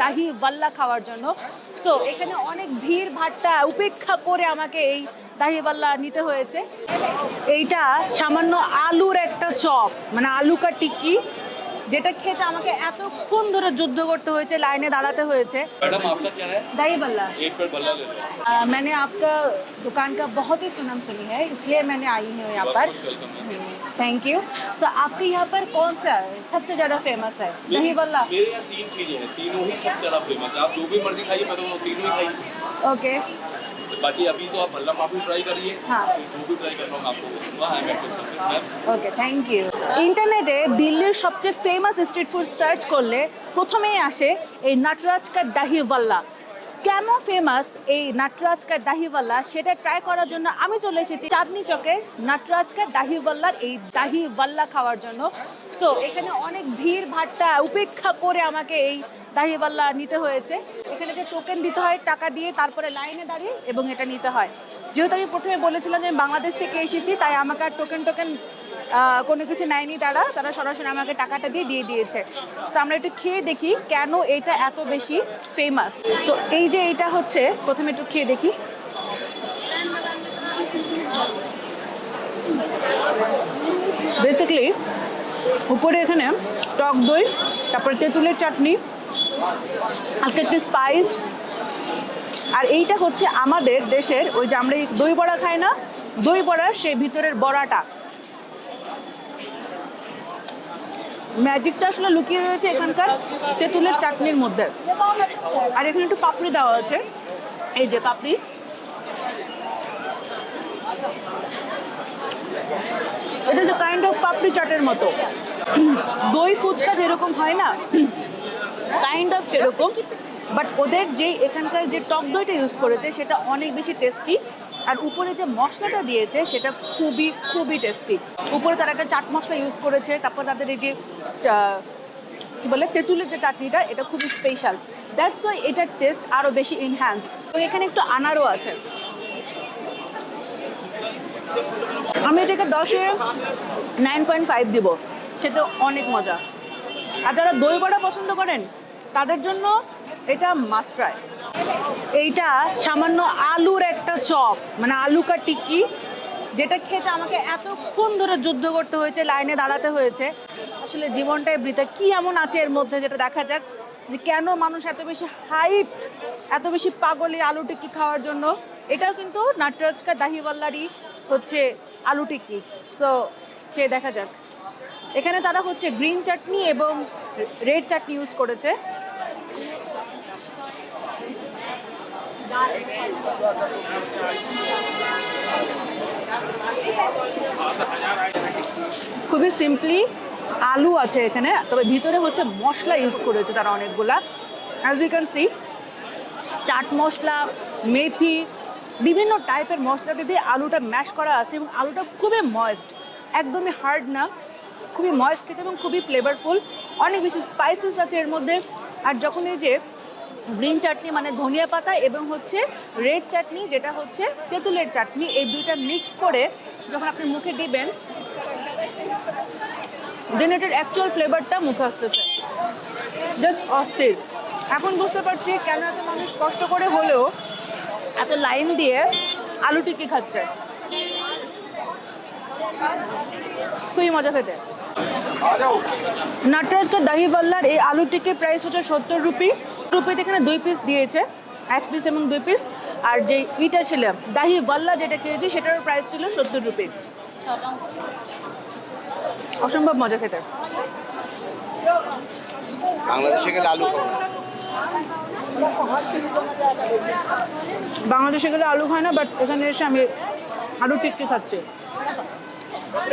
দাহি বাল্লা খাওয়ার জন্য। সো এখানে অনেক ভিড় ভাট্টা উপেক্ষা করে আমাকে এই দাহি বাল্লা নিতে হয়েছে। এইটা সামান্য আলুর একটা চপ মানে আলু কা টিক্কি যেটা খেতে আমাকে এতক্ষণ ধরে যুদ্ধ করতে হয়েছে লাইনে দাঁড়াতে হয়েছে मैडम आपका क्या है दही बल्ला एक प्लेट बल्ला ले लो अ, मैंने आपका दुकान का बहुत ही सुनाम सुनी है इसलिए मैंने आई हूँ यहाँ पर मोस्ट वेलकम है थैंक यू सो आपके यहाँ पर कौन सा सबसे ज़्यादा फेमस है दही बल्ला मेरे यहाँ तीन चीजें हैं तीनों ही सबसे ज्यादा फेमस है आप जो भी मर्जी खाइए मैं तो वो तीनों ही खाइए ओके बाकी अभी तो आप भल्ला माफी ट्राई करिए हाँ। फिर जो भी ट्राई करना होगा आपको वहाँ है metro service ma'am okay thank you ইন্টারনেটে দিল্লির সবচেয়ে ফেমাস স্ট্রিট ফুড সার্চ করলে প্রথমেই আসে এই নটরাজ কা দাহিওয়াল্লা কেন ফেমাস এই নটরাজ কা দাহিওয়াল্লা সেটা ট্রাই করার জন্য আমি চলে এসেছি চাঁদনি চকে নটরাজ কা দাহিওয়াল্লার এই দাহিওয়াল্লা খাওয়ার জন্য সো এখানে অনেক ভিড় ভাট্টা উপেক্ষা করে আমাকে এই দাহিওয়াল্লা নিতে হয়েছে এখানে যে টোকেন দিতে হয়, টাকা দিয়ে তারপরে লাইনে দাঁড়িয়ে এবং এটা নিতে হয়। যেহেতু আমি প্রথমে বলেছিলাম যে আমি বাংলাদেশ থেকে এসেছি, তাই আমাকে আর টোকেন টোকেন কোনো কিছু নেয়নি তারা। তারা সরাসরি আমাকে টাকাটা দিয়ে দিয়ে দিয়েছে। তো আমরা একটু খেয়ে দেখি কেন এটা এত বেশি ফেমাস সো এই যে এটা হচ্ছে, প্রথমে একটু খেয়ে দেখি। বেসিক্যালি উপরে এখানে টক দই, তারপরে তেঁতুলের চাটনি হালকা একটু স্পাইস আর এইটা হচ্ছে আমাদের দেশের, ওই যে আমরা দই বড়া খাই না, দই বড়ার সেই ভিতরের বড়াটা। ম্যাজিকটা আসলে লুকিয়ে রয়েছে এখানকার তেঁতুলের চাটনির মধ্যে। আর এখানে একটু পাপড়ি দেওয়া আছে। এই যে পাপড়ি। এটা যে কাইন্ড অফ পাপড়ি চাটের মতো। দই ফুচকা যেরকম হয় না কাইন্ড অফ সেরকম বাট ওদের যে এখানকার যে টক দইটা ইউজ করেছে, সেটা অনেক বেশি টেস্টি আর উপরে যে মশলাটা দিয়েছে, সেটা খুবই খুবই টেস্টি উপরে তারা একটা চাট মশলা ইউজ করেছে, তারপর তাদের এই যে কি বলে, তেঁতুলের যে চাটনিটা, এটা খুবই স্পেশাল দ্যাটস ওয়াই এটার টেস্ট আরও বেশি ইনহ্যান্স তো এখানে একটু আনারও আছে। আমি এটাকে দশে নাইন পয়েন্ট ফাইভ দিব। খেতে অনেক মজা। আর যারা দই বড়া পছন্দ করেন, তাদের জন্য এটা মাস্ট ট্রাই এইটা সামান্য আলুর একটা চপ মানে আলু কা টিক্কি, যেটা খেতে আমাকে এতক্ষণ ধরে যুদ্ধ করতে হয়েছে, লাইনে দাঁড়াতে হয়েছে। আসলে জীবনটাই বৃথা। কি এমন আছে এর মধ্যে যেটা দেখা যাক যে কেন মানুষ এত বেশি হাইট এত বেশি পাগলি আলু টিক্কি খাওয়ার জন্য। এটাও কিন্তু নাটরাজকা দাহিওয়াল্লারই হচ্ছে আলু টিক্কি। সো খেয়ে দেখা যাক। এখানে তারা হচ্ছে গ্রিন চাটনি এবং রেড চাটনি ইউজ করেছে। খুবই সিম্পলি আলু আছে এখানে, তবে ভিতরে হচ্ছে মশলা ইউজ করেছে তারা অনেকগুলা। As you can see chaat masala, মেথি, বিভিন্ন টাইপের মশলাটা দিয়ে আলুটা ম্যাশ করা আছে এবং আলুটা খুবই ময়েস্ট একদমই হার্ড না। খুবই ময়েস্ট খেতে এবং খুবই ফ্লেভারফুল অনেক বেশি স্পাইসেস আছে এর মধ্যে। আর যখন এই যে গ্রিন চাটনি মানে ধনিয়া পাতা এবং হচ্ছে রেড চাটনি যেটা হচ্ছে তেঁতুলের চাটনি এই দুইটা মিক্স করে যখন আপনি মুখে দিবেন দেন এটার অ্যাকচুয়াল ফ্লেভারটা মুখে আসতেছে। জাস্ট অস্থির। এখন বুঝতে পারছি কেন এত মানুষ কষ্ট করে হলেও এত লাইন দিয়ে আলু টিকি খাচ্ছে। খুবই মজা খেতে। নটরাজকা দাহি বাল্লার এই আলু টিকির প্রাইস হচ্ছে সত্তর রুপি। রুপিতে এখানে দুই পিস দিয়েছে এক পিস এবং দুই পিস আর যে ইটা ছিল দাহি বাল্লা যেটা খেয়েছি সেটারও প্রাইস ছিল সত্তর রুপি। অসম্ভব মজা খেতে। বাংলাদেশে গেলে আলু বাংলাদেশে গেলে আলু খায় না বাট এখানে এসে আমি আলু টিক্কি খাচ্ছি।